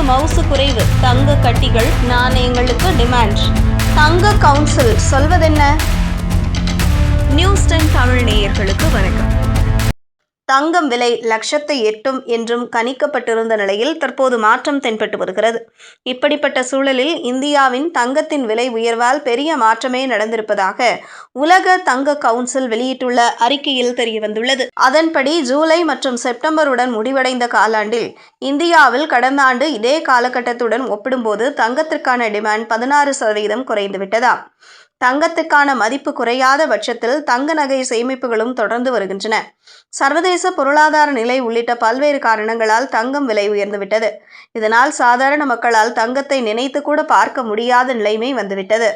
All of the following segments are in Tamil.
விலைக்கு மவுசு குறைவு தங்க கட்டிகள் நாணயங்களுக்கு டிமாண்ட் தங்க கவுன்சில் சொல்வதென்ன? நியூஸ் டென் தமிழ் நேயர்களுக்கு வணக்கம். தங்கம் விலை லட்சத்தை எட்டும் என்றும் கணிக்கப்பட்டிருந்த நிலையில் தற்போது மாற்றம் தென்பட்டு வருகிறது. இப்படிப்பட்ட சூழலில் இந்தியாவின் தங்கத்தின் விலை உயர்வால் பெரிய மாற்றமே நடந்திருப்பதாக உலக தங்க கவுன்சில் வெளியிட்டுள்ள அறிக்கையில் தெரியவந்துள்ளது. அதன்படி ஜூலை மற்றும் செப்டம்பருடன் முடிவடைந்த காலாண்டில் இந்தியாவில் கடந்த ஆண்டு இதே காலகட்டத்துடன் ஒப்பிடும்போது தங்கத்திற்கான டிமாண்ட் பதினாறு சதவீதம் குறைந்துவிட்டதாம். தங்கத்துக்கான மதிப்பு குறையாத பட்சத்தில் தங்க நகை சேமிப்புகளும் தொடர்ந்து வருகின்றன. சர்வதேச பொருளாதார நிலை உள்ளிட்ட பல்வேறு காரணங்களால் தங்கம் விலை உயர்ந்துவிட்டது. இதனால் சாதாரண மக்களால் தங்கத்தை நினைத்து கூட பார்க்க முடியாத நிலைமை வந்துவிட்டது.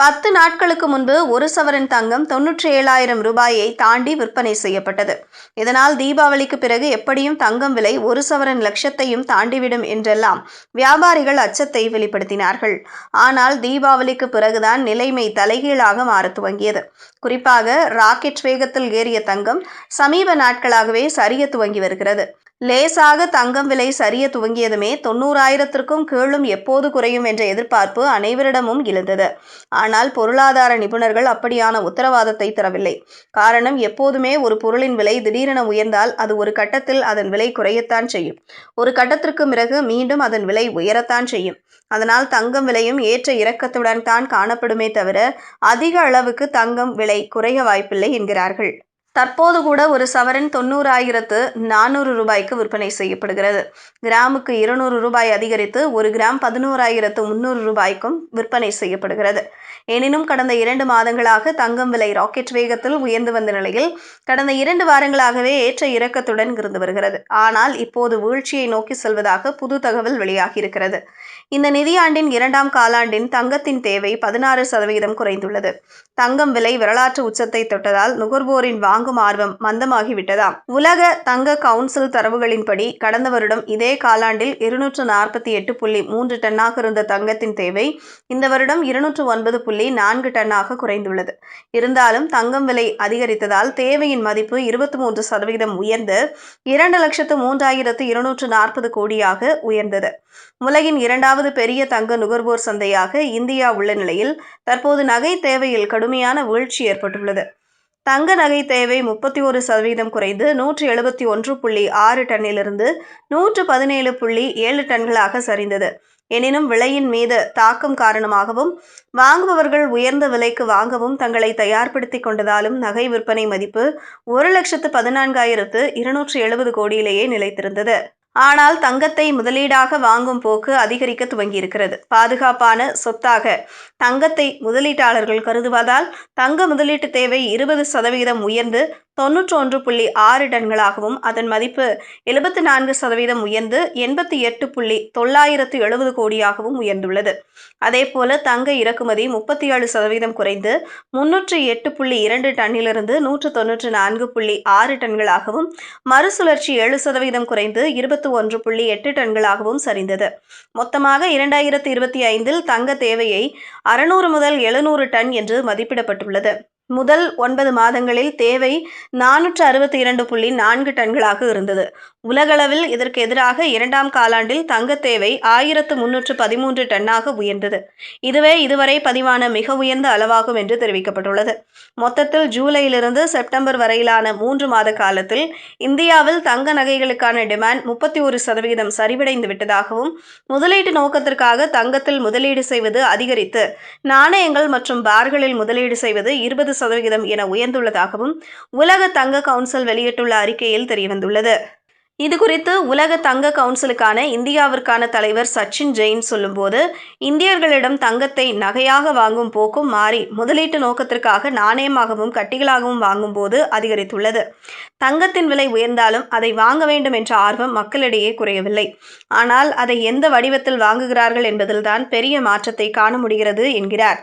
பத்து நாட்களுக்கு முன்பு ஒரு சவரன் தங்கம் தொன்னூற்றி ஏழாயிரம் ரூபாயை தாண்டி விற்பனை செய்யப்பட்டது. இதனால் தீபாவளிக்கு பிறகு எப்படியும் தங்கம் விலை ஒரு சவரன் லட்சத்தையும் தாண்டிவிடும் என்றெல்லாம் வியாபாரிகள் அச்சத்தை வெளிப்படுத்தினார்கள். ஆனால் தீபாவளிக்கு பிறகுதான் நிலைமை தலைகீழாக மாற துவங்கியது. குறிப்பாக ராக்கெட் வேகத்தில் ஏறிய தங்கம் சமீப நாட்களாகவே சரிய துவங்கி வருகிறது. லேசாக தங்கம் விலை சரிய துவங்கியதுமே தொண்ணூறாயிரத்திற்கும் கீழும் எப்போது குறையும் என்ற எதிர்பார்ப்பு அனைவரிடமும் எழுந்தது. ஆனால் பொருளாதார நிபுணர்கள் அப்படியான உத்தரவாதத்தை தரவில்லை. காரணம் எப்போதுமே ஒரு பொருளின் விலை திடீரென உயர்ந்தால் அது ஒரு கட்டத்தில் அதன் விலை குறையத்தான் செய்யும். ஒரு கட்டத்திற்கு பிறகு மீண்டும் அதன் விலை உயரத்தான் செய்யும். அதனால் தங்கம் விலையும் ஏற்ற இறக்கத்துடன் தான் காணப்படுமே தவிர அதிக அளவுக்கு தங்கம் விலை குறைய வாய்ப்பில்லை என்கிறார்கள். தற்போது கூட ஒரு சவரன் தொண்ணூறாயிரத்து நானூறு ரூபாய்க்கு விற்பனை செய்யப்படுகிறது. கிராமுக்கு இருநூறு ரூபாய் அதிகரித்து ஒரு கிராம் பதினோராயிரத்து முந்நூறு ரூபாய்க்கும் விற்பனை செய்யப்படுகிறது. எனினும் கடந்த இரண்டு மாதங்களாக தங்கம் விலை ராக்கெட் வேகத்தில் உயர்ந்து வந்த நிலையில் கடந்த இரண்டு வாரங்களாகவே ஏற்ற இறக்கத்துடன் இருந்து வருகிறது. ஆனால் இப்போது வீழ்ச்சியை நோக்கி செல்வதாக புது தகவல் வெளியாகியிருக்கிறது. இந்த நிதியாண்டின் இரண்டாம் காலாண்டின் தங்கத்தின் தேவை பதினாறு சதவீதம் குறைந்துள்ளது. தங்கம் விலை வரலாற்று உச்சத்தை தொட்டதால் நுகர்வோரின் வாங்கும் ஆர்வம் மந்தமாகிவிட்டதாம். உலக தங்க கவுன்சில் தரவுகளின்படி கடந்த வருடம் இதே காலாண்டில் இருநூற்று நாற்பத்தி எட்டு புள்ளி மூன்று டன்னாக இருந்த தங்கத்தின் தேவை இந்த வருடம் இருநூற்று ஒன்பது புள்ளி நான்கு டன்னாக குறைந்துள்ளது. இருந்தாலும் தங்கம் விலை அதிகரித்ததால் தேவையின் மதிப்பு இருபத்தி மூன்று சதவீதம் உயர்ந்து இரண்டு லட்சத்து மூன்றாயிரத்து இருநூற்று நாற்பது கோடியாக உயர்ந்தது. உலகின் இரண்டாவது பெரிய தங்க நுகர்வோர் சந்தையாக இந்தியா உள்ள நிலையில் தற்போது நகை தேவையில் கடுமையான வீழ்ச்சி ஏற்பட்டுள்ளது. தங்க நகை தேவை முப்பத்தி ஒரு சதவீதம் குறைந்து நூற்றி எழுபத்தி ஒன்று புள்ளி ஆறு டன்னிலிருந்து நூற்று பதினேழு புள்ளி ஏழு டன்களாக சரிந்தது. எனினும் விலையின் மீது தாக்கம் காரணமாகவும் வாங்குபவர்கள் உயர்ந்த விலைக்கு வாங்கவும் தங்களை தயார்படுத்தி கொண்டதாலும் நகை விற்பனை மதிப்பு ஒரு லட்சத்து பதினான்காயிரத்து இருநூற்று எழுபது கோடியிலேயே நிலைத்திருந்தது. ஆனால் தங்கத்தை முதலீடாக வாங்கும் போக்கு அதிகரிக்க துவங்கியிருக்கிறது. பாதுகாப்பான சொத்தாக தங்கத்தை முதலீட்டாளர்கள் கருதுவதால் தங்க முதலீட்டு தேவை இருபது சதவீதம் உயர்ந்து தொன்னூற்றி ஒன்று புள்ளி ஆறு டன்களாகவும் அதன் மதிப்பு எழுபத்தி நான்கு சதவீதம் உயர்ந்து எண்பத்தி எட்டு புள்ளி தொள்ளாயிரத்து எழுபது கோடியாகவும் உயர்ந்துள்ளது. அதேபோல தங்க இறக்குமதி முப்பத்தி ஏழு சதவீதம் குறைந்து முன்னூற்றி எட்டு புள்ளி இரண்டு டன்னிலிருந்து நூற்று தொன்னூற்று நான்கு புள்ளி ஆறு டன்களாகவும் மறுசுழற்சி ஏழு சதவீதம் குறைந்து இருபத்தி ஒன்று புள்ளி எட்டு டன்களாகவும் சரிந்தது. மொத்தமாக இரண்டாயிரத்தி இருபத்தி ஐந்தில் தங்க தேவையை அறுநூறு முதல் எழுநூறு டன் என்று மதிப்பிடப்பட்டுள்ளது. முதல் ஒன்பது மாதங்களில் தேவை நானூற்று அறுபத்தி இரண்டு புள்ளி நான்கு டன்களாக இருந்தது. உலகளவில் இதற்கு எதிராக இரண்டாம் காலாண்டில் தங்க தேவை ஆயிரத்து முன்னூற்று பதிமூன்று டன்னாக உயர்ந்தது. இதுவே இதுவரை பதிவான மிக உயர்ந்த அளவாகும் என்று தெரிவிக்கப்பட்டுள்ளது. மொத்தத்தில் ஜூலையிலிருந்து செப்டம்பர் வரையிலான மூன்று மாத காலத்தில் இந்தியாவில் தங்க நகைகளுக்கான டிமாண்ட் முப்பத்தி ஒரு சதவீதம் சரிவடைந்து விட்டதாகவும் முதலீட்டு நோக்கத்திற்காக தங்கத்தில் முதலீடு செய்வது அதிகரித்து நாணயங்கள் மற்றும் பார்களில் முதலீடு செய்வது இருபது சதவிகிதம் என உயர்ந்துள்ளதாகவும் உலக தங்க கவுன்சில் வெளியிட்டுள்ள அறிக்கையில் தெரியவந்துள்ளது. இது குறித்து உலக தங்க கவுன்சிலுக்கான இந்தியாவிற்கான தலைவர் சச்சின் ஜெயின் சொல்லும்போது இந்தியர்களிடம் தங்கத்தை நகையாக வாங்கும் போக்கும் மாறி முதலீட்டு நோக்கத்திற்காக நாணயமாகவும் கட்டிகளாகவும் வாங்கும்போது அதிகரித்துள்ளது. தங்கத்தின் விலை உயர்ந்தாலும் அதை வாங்க வேண்டும் என்ற ஆர்வம் மக்களிடையே குறையவில்லை. ஆனால் அதை எந்த வடிவத்தில் வாங்குகிறார்கள் என்பதில்தான் பெரிய மாற்றத்தை காண முடிகிறது என்கிறார்.